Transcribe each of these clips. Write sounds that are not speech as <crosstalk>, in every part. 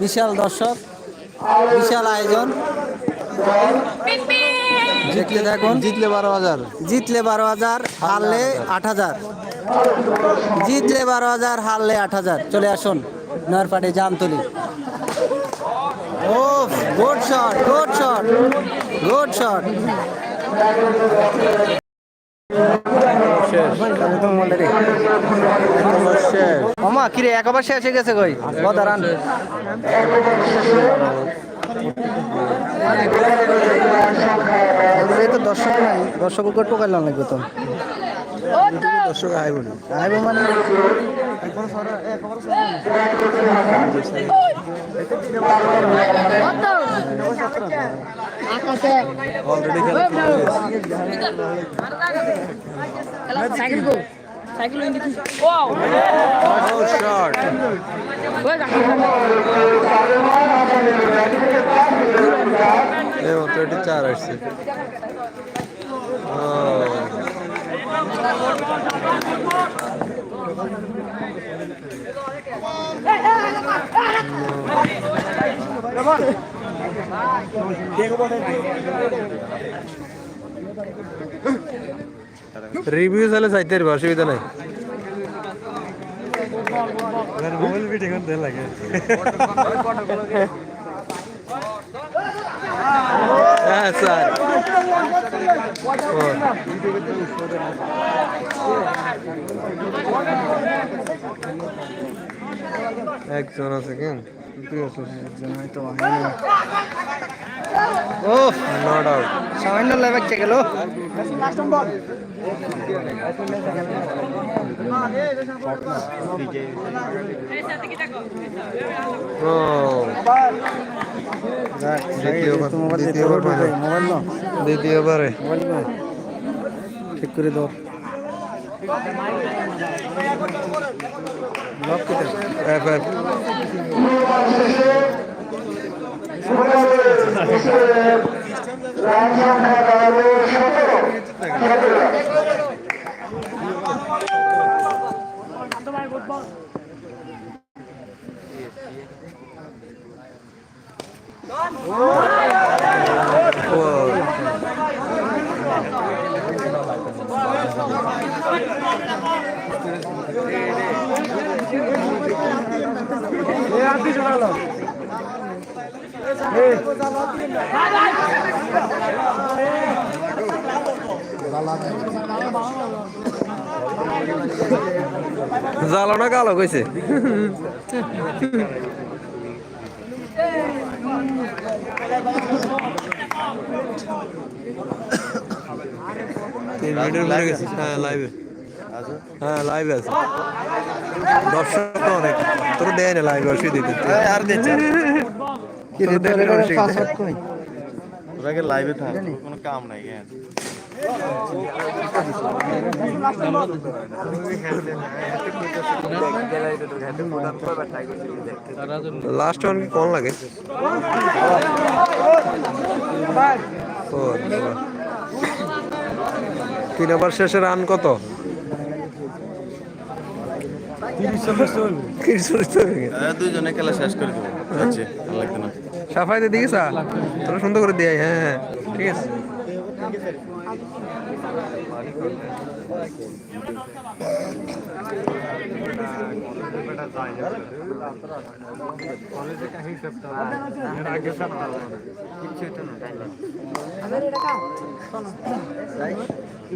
বিশাল দর্শক বিশাল আয়োজন। দেখতে দেখুন। জিতলে বারো হাজার। জিতলে বারো হাজার হারলে আট হাজার। জিতলে বারো হাজার হারলে আট হাজার। চলে আসুন নয়ারপাটি জামতলি। ও good shot good shot good shot ওমা কিরে একবার শেষ হয়ে গেছে কই? তো দর্শক নাই দর্শককে টোকাইলাম লাগবে তো। দর্শক আইব না। আইবো মানে সাইকেল গো সাইকেল ওয়াও শট দেখো এই চার আসছে ও রিভিউ চাইলে চাইতে পারব অসুবিধা নাই। মোবাইল ভিডিও লাগে? <laughs> হ্যাঁ স্যার। একজন আছে কেন সামান্য লেবে কে গেল। দ্বিতীয়বার। ঠিক করে দাও লক কেটে জ্বালানো কালো কইছে। হ্যাঁ লাইভে হ্যাঁ লাইভে আছে। দর্শক তো অনেক। তোর দেয় না লাইভে অসুবিধা দিতে। আর দিচ্ছে তোর এবারে পাসওয়ার্ড কই ওটাকে লাইভে থাক। কোনো কাম নাই লাস্ট ওয়ান কি কোন লাগে. তিন ওভার শেষে রান কত? খেলা শেষ করে দেবো। ভালো লাগতো না। সাফাইতে দিকে তোরা সুন্দর করে দিয়ে আয়, হ্যাঁ হ্যাঁ ঠিক আছে।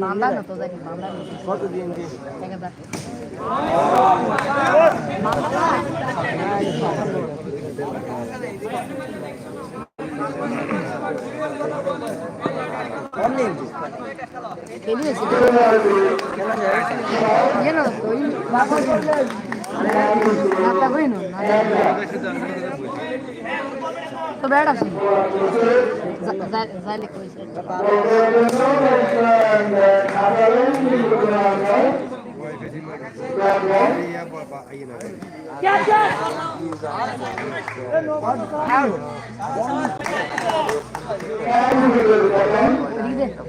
মামলা না তো জানি মামলা কত দিন দিন ಏನು ತಗೋಯ್ನು तो बैठ आप जाले कोई से क्या क्या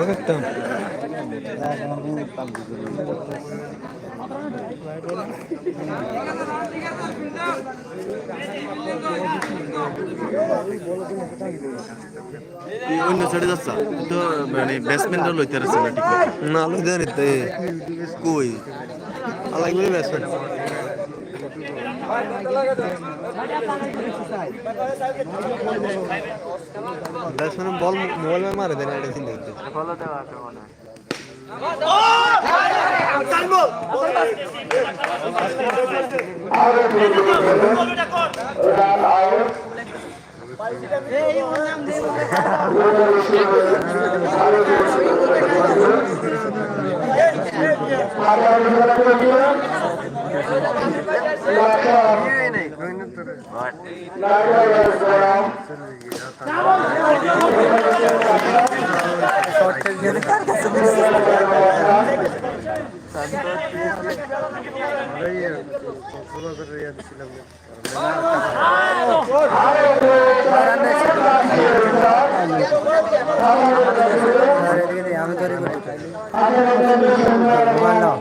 দেখতাম তুই অন্য সাইডে যাচ্ছ তো মানে ব্যাটসম্যানটা লইতে পারছে না ঠিক। না দেন কই আলাগলে ব্যাটসম্যান ব্যাটসম্যান বল মোবাইল মারে দেন এটা চিন্তা করতে আমি তৈরি করতে মোবাইল নাও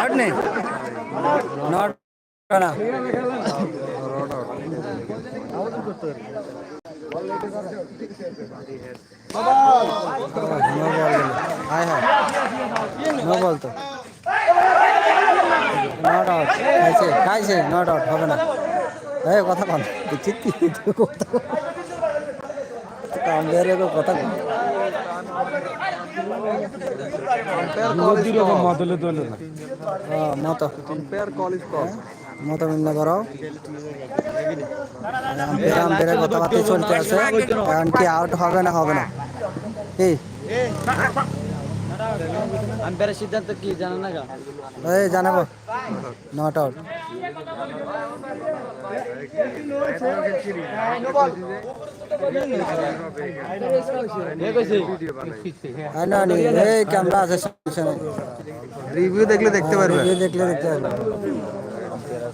নট নেই নট না। হাই হাই নো বল তো নট আউট খাইছে খাইছে নট আউট হবে না। এই কথা কন কি কথা কাম্বিয়ারে কথা কন হ্যাঁ, মতো। আম্পায়ার কল ইজ কল মতো মিন্ন করো আম্পায়ার আম্পায়ারের কথাবার্তা চলতে আছে কারণ কি আউট হবে না হবে না? এই আম্পায়ারের সিদ্ধান্ত কি জানা না এই জানাব। নট আউট না এই ক্যামেরা আছে রিভিউ দেখলে দেখতে পারবে। ভিডিও দেখলে দেখতে পারবে।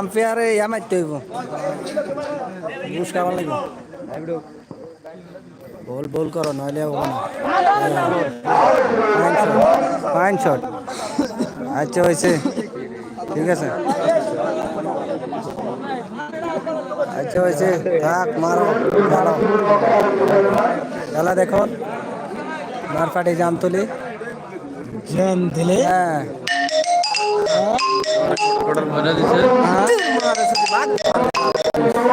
আম্পায়ারে ইয়া মারতে হইব বুঝ খাবার লাগবে বল বল করো, নইলে হবে না। ফাইন শট আচ্ছা হয়েছে ঠিক আছে। আচ্ছা হয়েছে থাক, মারো মারো। খেলা দেখো। মার ফাটে জাম দিলে? হ্যাঁ।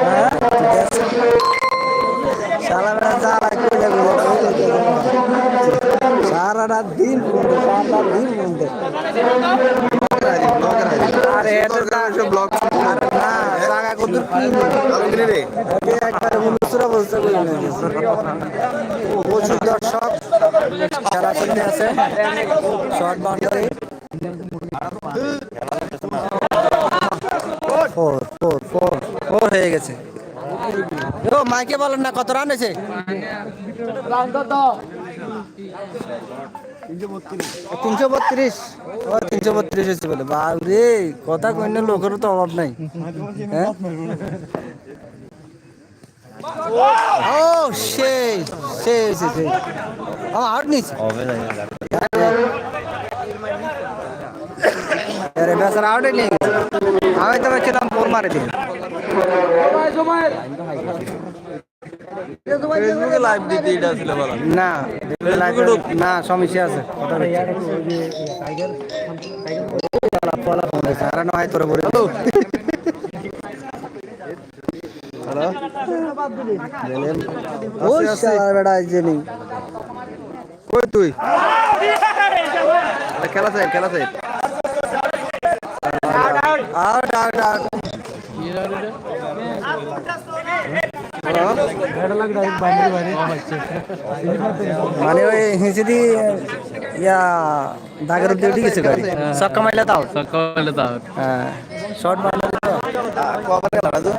হ্যাঁ, সারা রাত দিন সারা দিন আরে এটা ব্লগ না, জাগা কদ্দুর রে এতে একবারে বলতে কইলে প্রচুর দর্শক। ও, মাইকে বলেন না, কত রান হয়েছে? তিনশো বত্রিশ। ও, তিনশো বত্রিশ হয়েছে বলে। বাবরে কথা কইলে লোকেরও তো অভাব নাই। হ্যাঁ? ও সেই সেই সেই। তো ভাবছিলাম বোর মারে দিন ফেসবুকে লাইভ দিতে এটা ছিল বলা না না সমস্যা আছে। পলা- পলা নয় তোরে বলে। ওই নেই। কই তুই আরে খেলা চাই খেলা চাই আউট আউট আউট মানে ওই হিসেদি ইয়া দাগের দিয়ে উঠে গেছে গাড়ি ছক্কা মারলে তাও সকালে তাও হ্যাঁ শর্ট মারলে তো কবার খেলা রাজু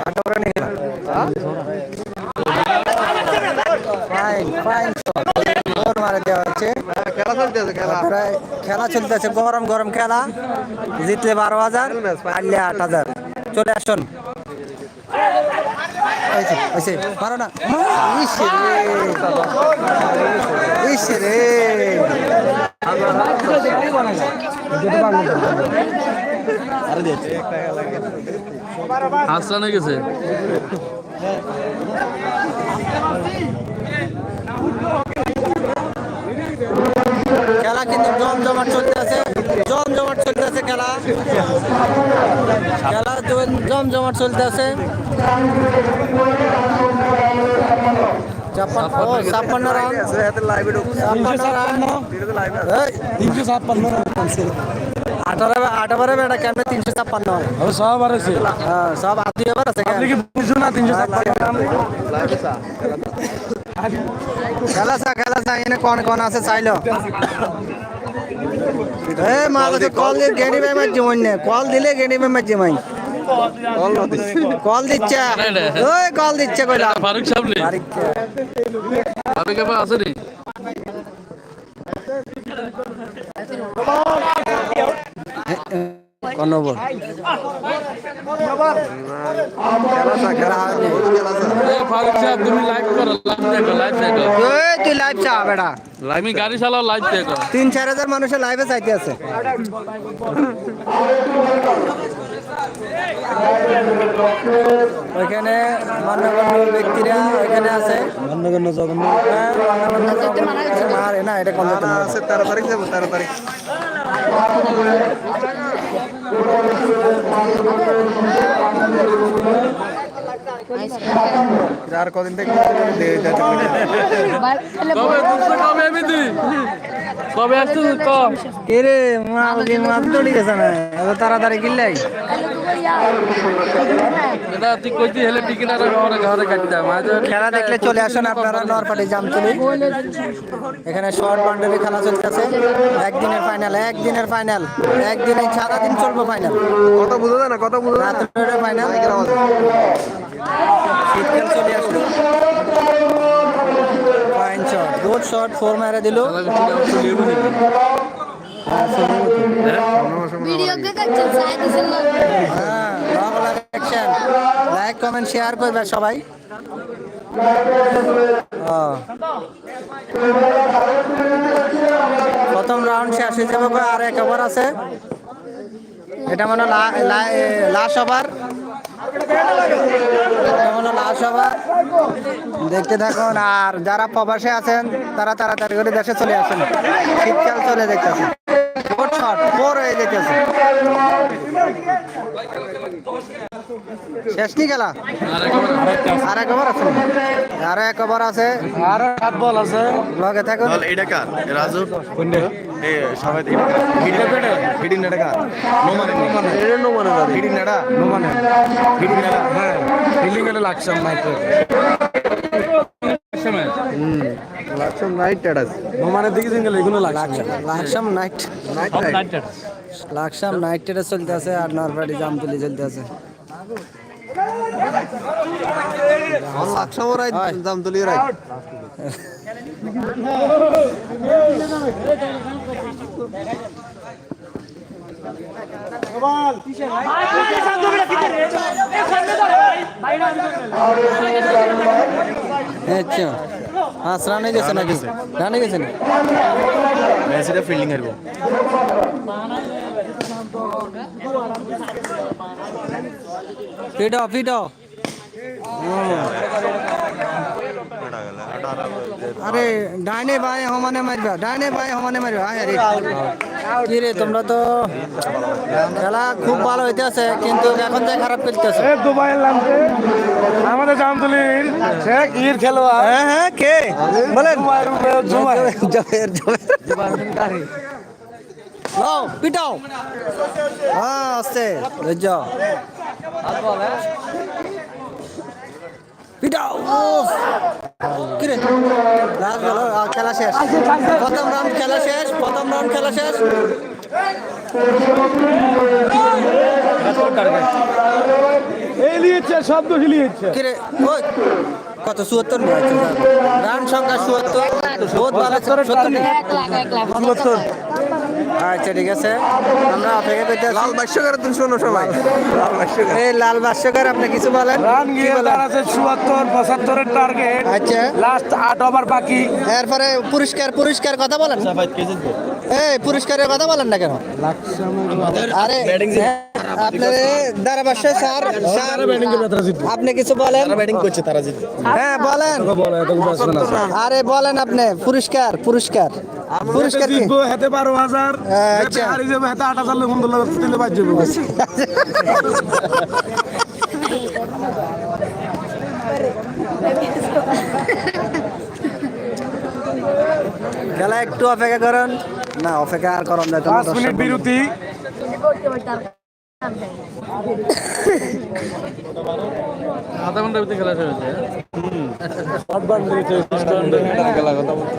আটটা করে নিয়ে গেলাম ফাইন ফাইন শট গোল মারে দেওয়া হচ্ছে খেলা। খেলা খেলা চলতেছে। গরম গরম খেলা। জিতলে বারো হাজার হারলে আট হাজার। চলে আসুন। পারো না। গেছে খেলা কিন্তু জমজমাট চলতে আছে জমজমাট চলতে আছে খেলা। খেলা জমজমাট চলতে আছে ছাপ্পান্ন ও, ছাপ্পান্ন রান হাতে লাইভে ঢুক ছাপ্পান্ন রান লাইভ এই, তিনশো ছাপ্পান্ন আঠারো আঠারো বেটা কেমন তিনশো ছাপ্পান্ন? হয় সব আছে। হ্যাঁ সব আদি এবার আছে? না তিনশো খেলা খেলা এনে কোন কোন আছে চাইলো? এ মা কাছে কল দিয়ে গেড়ি ভাই মারছি মনে কল দিলে গেড়ি ভাই মারছি মাই। কল দিচ্ছে। ওই কল দিচ্ছে কইলা ফারুক সাবলি তারিখে ফারুক এবার আছে নি? কোন তিন চার হাজার মানুষের লাইভে চাইতে আছে ওইখানে মান্যগণ্য ব্যক্তিরা ওইখানে আছে মান্যগণ্য জগন্য মারে না এটা কোন আছে তেরো তারিখ যাব তেরো তারিখ আর কদিন থেকে কবে আসছিস? ক? কে রে মাল মাল দৌড়ি গেছে না তাড়াতাড়ি কিনলাই এটা তুই কইতি হেলে টিকিনারে ঘরে ঘরে কাটতে মাঝে খেলা দেখলে চলে আসুন আপনারা নরপাটি জামতলি। এখানে শর্ট বাউন্ডারি খেলা চলতেছে। একদিনের ফাইনাল একদিনের ফাইনাল একদিনে সারাদিন চলবে ফাইনাল কত বুঝো না কত বুঝো না? ফাইনাল শীতকাল চলে আসলো। Fine shot good shot four মেরে দিল। লাইক, কমেন্ট শেয়ার করবে সবাই। প্রথম রাউন্ড শেষ হয়ে যাবে আর এক ওভার আছে। এটা মনে লাস্ট ওভার দেখতে থাকুন, আর যারা প্রবাসে আছেন, তারা তাড়াতাড়ি করে দেশে চলে আসেন। শীতকাল চলে দেখতেছে ফোর শট যেতেছে শেষ নি খেলা? আর এক ওভার আছে আরও এক ওভার আছে। আর সাত বল আছে। লগে বল এটা কার? রাজু? এ সবাই হিডিং এটা কার? নো মানে এটা নো মানে হিডিং এটা নো মানে হিডিং এটা? হ্যাঁ ফিল্ডিং এটা লাগছে মাইকে। লাকসাম নাইট টেডাস নোমানের দিকে দিন গেলে এগুলো লাগছে। Laksam night. Night night Laksam night টেরে চলতে আছে আর নরপাটি জামতলি চলতে আছে। রাইট জামতলি রাইট আচ্ছা পাঁচ রানে গেছে নাকি রানে গেছে না? মেসিটা ফিল্ডিং হারবো পিটো পিটো আরে ডাইনে বায়ে সমানে মারবা ডাইনে বায়ে সমানে মারবা আয় আরে কি রে তোমরা তো খেলা খুব ভালো হইতেছে কিন্তু এখন যে খারাপ করতেছে। নামতে। আমাদের জামতলির শেখ ইর খেলোয়াড়। হ্যাঁ হ্যাঁ কে? বলেন। জুবাই জবের জবের লাও পিটাও। হ্যাঁ আস্তে ধৈর্য। পিটাও উফ। লাস্ট বলো খেলা শেষ। প্রথম রাউন্ড খেলা শেষ প্রথম রাউন্ড খেলা শেষ। এলিয়েছে শব্দ হিলিয়েছে। কি রে ওই কত চুয়াত্তর রান সংখ্যা চুয়াত্তর। বহুত ভালো সত্তর আচ্ছা ঠিক আছে। আমরা অপেক্ষা করতে লাল বাক্সকার তুমি শোনো সবাই। লাল এই লাল বাস্যকার আপনি কিছু বলেন? রান গিয়ে বলেন? আছে চুয়াত্তর পঁচাত্তরের টার্গেট আচ্ছা। লাস্ট আট ওভার বাকি। এরপরে পুরস্কার পুরস্কার কথা বলেন। এই পুরস্কারের কথা বলেন না কেন? আরে হ্যাঁ, আপনার স্যার। স্যার আপনি কিছু বলেন? ব্যাটিং করছে তারা জিতবে হ্যাঁ বলেন। আরে বলেন আপনি। পুরস্কার পুরস্কার। পুরস্কার কি? জিতবো হাতে বারো হাজার। আচ্ছা। হাতে যাবে হাতে আট হাজার দিলে যাবে। খেলা একটু অপেক্ষা করেন। না অপেক্ষা আর করুন না পাঁচ মিনিট বিরতি। আধা ঘণ্টার ভিতরে খেলা শেষ হয়েছে হ্যাঁ? খেলা কথা বলতে